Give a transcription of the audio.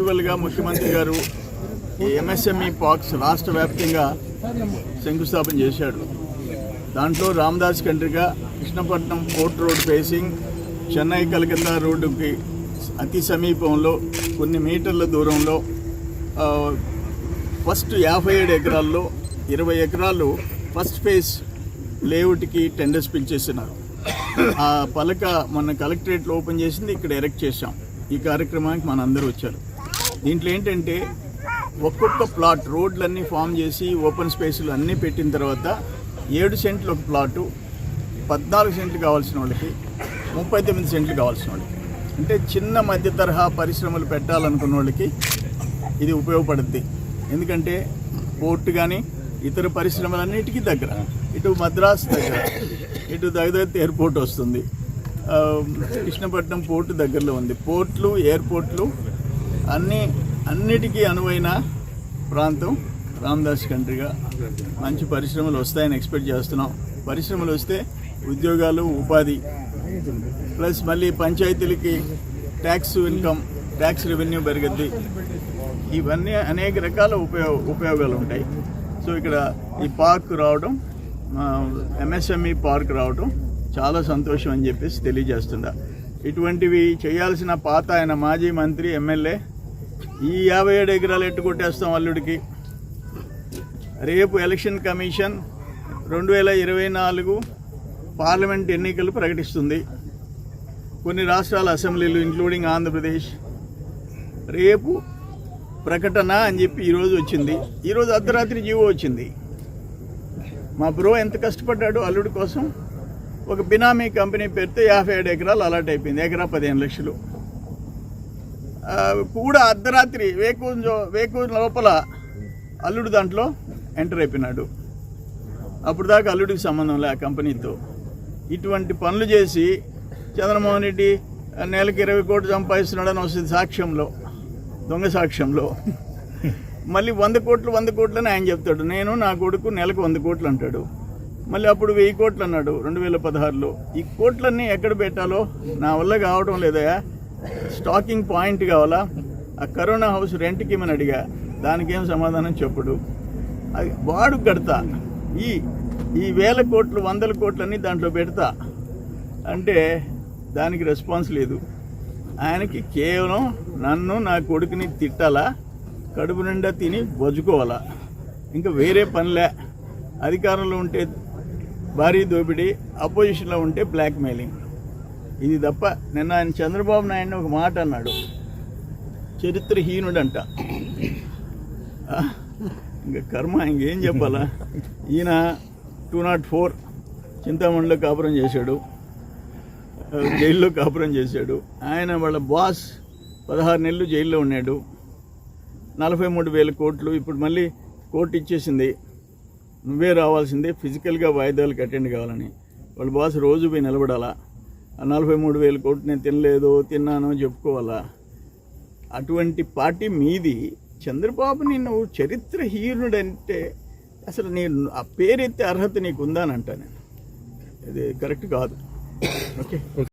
వర్చువల్గా ముఖ్యమంత్రి గారు ఎంఎస్ఎంఈ పార్క్స్ రాష్ట్ర వ్యాప్తంగా శంకుస్థాపన చేశాడు. దాంట్లో Ramadas Kandriga Krishnapatnam port road facing Chennai Calcutta రోడ్డుకి అతి సమీపంలో కొన్ని మీటర్ల దూరంలో ఫస్ట్ యాభై ఏడు ఎకరాల్లో ఇరవై ఎకరాలు ఫస్ట్ ఫేజ్ లేఅవుట్కి టెండర్స్ పిలిచేస్తున్నారు ఆ పలక మన కలెక్టరేట్లో ఓపెన్ చేసింది ఇక్కడ ఎరెక్ట్ చేశాం. ఈ కార్యక్రమానికి మన అందరూ వచ్చారు. దీంట్లో ఏంటంటే ఒక్కొక్క ప్లాట్ రోడ్లన్నీ ఫామ్ చేసి ఓపెన్ స్పేస్లు అన్నీ పెట్టిన తర్వాత ఏడు సెంట్లు ఒక ప్లాటు పద్నాలుగు సెంట్లు కావాల్సిన వాళ్ళకి ముప్పై తొమ్మిది సెంట్లు కావాల్సిన వాళ్ళకి. అంటే చిన్న మధ్య తరహా పరిశ్రమలు పెట్టాలనుకున్న వాళ్ళకి ఇది ఉపయోగపడుద్ది. ఎందుకంటే పోర్టు కానీ ఇతర పరిశ్రమలన్నిటికీ దగ్గర. ఇటు మద్రాస్ దగ్గర ఇటు దగ్గర ఎయిర్పోర్ట్ వస్తుంది. కృష్ణపట్నం పోర్టు దగ్గరలో ఉంది. పోర్ట్లు ఎయిర్పోర్ట్లు అన్ని అన్నిటికీ అనువైన ప్రాంతం రామ్దాస్ కంట్రీగా. మంచి పరిశ్రమలు వస్తాయని ఎక్స్పెక్ట్ చేస్తున్నాం. పరిశ్రమలు వస్తే ఉద్యోగాలు ఉపాధి. ప్లస్ మళ్ళీ పంచాయతీలకి ట్యాక్స్ ఇన్కమ్ ట్యాక్స్ రెవెన్యూ పెరుగుద్ది. ఇవన్నీ అనేక రకాల ఉపయోగ ఉపయోగాలు ఉంటాయి సో ఇక్కడ ఈ పార్క్ రావడం ఎంఎస్ఎంఈ పార్క్ రావడం చాలా సంతోషం అని చెప్పేసి తెలియజేస్తుందా ఇటువంటివి చేయాల్సిన పాత ఆయన మాజీ మంత్రి ఎమ్మెల్యే ఈ యాభై ఏడు ఎకరాలు ఎట్టు కొట్టేస్తాం అల్లుడికి? రేపు ఎలక్షన్ కమిషన్ రెండు వేల ఇరవై నాలుగు పార్లమెంట్ ఎన్నికలు ప్రకటిస్తుంది. కొన్ని రాష్ట్రాల అసెంబ్లీలు ఇంక్లూడింగ్ ఆంధ్రప్రదేశ్ రేపు ప్రకటన అని చెప్పి ఈరోజు వచ్చింది. ఈరోజు అర్ధరాత్రి జీవో వచ్చింది. మా బ్రో ఎంత కష్టపడ్డాడు అల్లుడి కోసం? ఒక బినామీ కంపెనీ పేరుతో యాభై ఏడు ఎకరాలు అలాట్ అయిపోయింది. ఎకరా పదిహేను లక్షలు. కూడా అర్ధరాత్రి వేకు వేకు లోపల అల్లుడు దాంట్లో ఎంటర్ అయిపోయినాడు. అప్పుడు దాకా అల్లుడికి సంబంధం లే ఆ కంపెనీతో. ఇటువంటి పనులు చేసి చంద్రమోహన్ రెడ్డి నెలకి ఇరవై కోట్లు సంపాదిస్తున్నాడని వస్తుంది సాక్ష్యంలో దొంగ సాక్ష్యంలో. మళ్ళీ వంద కోట్లు వంద కోట్లు అని ఆయన చెప్తాడు. నేను నా కొడుకు నెలకు వంద కోట్లు అంటాడు. మళ్ళీ అప్పుడు వెయ్యి కోట్లు అన్నాడు రెండు వేల పదహారులో. ఈ కోట్లన్నీ ఎక్కడ పెట్టాలో నా వల్ల కావడం లేదయా స్టాకింగ్ పాయింట్ కావాలా? ఆ కరోనా హౌస్ రెంట్కి ఇమ్మని అడిగా? దానికేం సమాధానం చెప్పడు. అది వాడు కడతా. ఈ ఈ వేల కోట్లు వందల కోట్లన్నీ దాంట్లో పెడతా. అంటే దానికి రెస్పాన్స్ లేదు. ఆయనకి కేవలం నన్ను నా కొడుకుని తిట్టాలా? కడుపు నిండా తిని బొజుకోవాలా? ఇంకా వేరే పనిలే. అధికారంలో ఉంటే భారీ దోపిడీ అపోజిషన్లో ఉంటే బ్లాక్మెయిలింగ్ ఇది తప్ప నిన్న ఆయన చంద్రబాబు నాయుడు ఒక మాట అన్నాడు. చరిత్రహీనుడంట. ఆ, ఇంకా కర్మ ఇంకేం చెప్పాలా? ఈయన టూ నాట్ ఫోర్ చింతామణిలో కాపురం చేశాడు. జైల్లో కాపురం చేశాడు. ఆయన వాళ్ళ బాస్ పదహారు నెలలు జైల్లో ఉన్నాడు. నలభై మూడు వేల కోట్లు ఇప్పుడు మళ్ళీ కోర్టు ఇచ్చేసింది. నువ్వే రావాల్సిందే ఫిజికల్గా వాయిదాలకు అటెండ్ కావాలని. వాళ్ళ బాస్ రోజు పోయి నిలబడాలా? నలభై మూడు వేల కోట్లు నేను తినలేదు తిన్నాను చెప్పుకోవాలా? అటువంటి పార్టీ మీది. చంద్రబాబుని నువ్వు చరిత్రహీనుడంటే అసలు నీ ఆ పేరెత్తే అర్హత నీకు ఉందా అని అంటా నేను. ఇది కరెక్ట్ కాదు. ఓకే?